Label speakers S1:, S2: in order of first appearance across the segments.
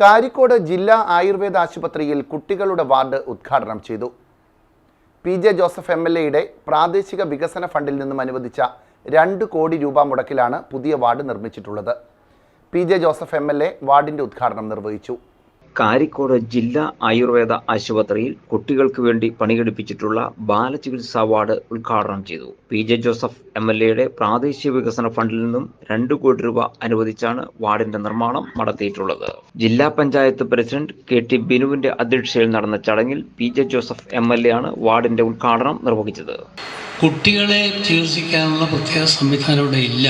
S1: കാരിക്കോട് ജില്ലാ ആയുർവേദ ആശുപത്രിയിൽ കുട്ടികളുടെ വാർഡ് ഉദ്ഘാടനം ചെയ്തു. P J Joseph M L എയുടെ പ്രാദേശിക വികസന ഫണ്ടിൽ നിന്നും അനുവദിച്ച രണ്ട് കോടി രൂപ മുടക്കിലാണ് പുതിയ ward നിർമ്മിച്ചിട്ടുള്ളത്. P J Joseph M L A വാർഡിന്റെ ഉദ്ഘാടനം നിർവഹിച്ചു.
S2: കാരിക്കോട് ജില്ലാ ആയുർവേദ ആശുപത്രിയിൽ കുട്ടികൾക്ക് വേണ്ടി പണികടിപ്പിച്ചിട്ടുള്ള ബാലചികിത്സാ വാർഡ് ഉദ്ഘാടനം ചെയ്തു. P J Joseph M L എയുടെ പ്രാദേശിക വികസന ഫണ്ടിൽ നിന്നും രണ്ടു കോടി രൂപ അനുവദിച്ചാണ് വാർഡിന്റെ നിർമ്മാണം നടത്തിയിട്ടുള്ളത്. ജില്ലാ പഞ്ചായത്ത് പ്രസിഡന്റ് കെ ടി ബിനുവിന്റെ അധ്യക്ഷതയിൽ നടന്ന ചടങ്ങിൽ P J Joseph M L A ആണ് വാർഡിന്റെ ഉദ്ഘാടനം നിർവഹിച്ചത്.
S3: കുട്ടികളെ ചികിത്സിക്കാനുള്ള പ്രത്യേക സംവിധാനം ഇവിടെ ഇല്ല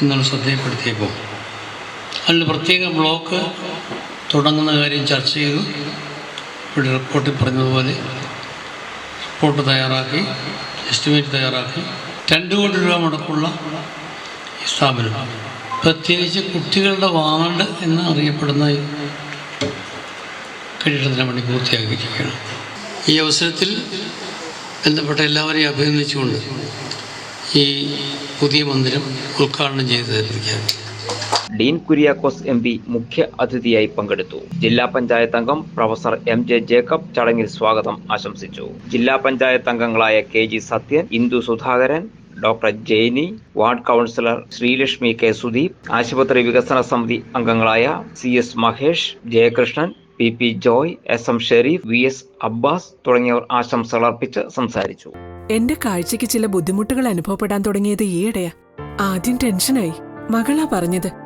S3: എന്നാണ് ശ്രദ്ധയപ്പെടുത്തിയപ്പോൾ അതിൽ പ്രത്യേക ബ്ലോക്ക് തുടങ്ങുന്ന കാര്യം ചർച്ച ചെയ്തു. ഇവിടെ റിപ്പോർട്ടിൽ പറഞ്ഞതുപോലെ റിപ്പോർട്ട് തയ്യാറാക്കി എസ്റ്റിമേറ്റ് തയ്യാറാക്കി. രണ്ട് കോടി രൂപ മുടക്കുള്ള ഈ സ്ഥാപനം. പ്രത്യേകിച്ച് കുട്ടികളുടെ വാർഡ് എന്ന് അറിയപ്പെടുന്ന ഈ കെട്ടിടത്തിന് വേണ്ടി പൂർത്തിയാക്കിയിരിക്കുകയാണ്. ഈ അവസരത്തിൽ ബന്ധപ്പെട്ട എല്ലാവരെയും അഭിനന്ദിച്ചുകൊണ്ട് ഈ പുതിയ മന്ദിരം ഉദ്ഘാടനം ചെയ്തു പ്രഖ്യാപിക്കും
S2: ഡീൻ കുര്യാക്കോസ് എം പി മുഖ്യ അതിഥിയായി പങ്കെടുത്തു. ജില്ലാ പഞ്ചായത്ത് അംഗം പ്രൊഫസർ എം ജെ ജേക്കബ് ചടങ്ങിൽ സ്വാഗതം ആശംസിച്ചു. ജില്ലാ പഞ്ചായത്ത് അംഗങ്ങളായ K G Sathyan Indu Sudhakaran doctor Jaini ward councillor Sreelakshmi K Sudeep ആശുപത്രി വികസന സമിതി അംഗങ്ങളായ C S Mahesh Jayakrishnan P P Joy S M Sherif V S Abbas തുടങ്ങിയവർ ആശംസകൾ അർപ്പിച്ച് സംസാരിച്ചു.
S4: എന്റെ കാഴ്ചക്ക് ചില ബുദ്ധിമുട്ടുകൾ അനുഭവപ്പെടാൻ തുടങ്ങിയത് ഈയിടെയാ. ആദ്യം ടെൻഷനായി. മകളാ പറഞ്ഞത്.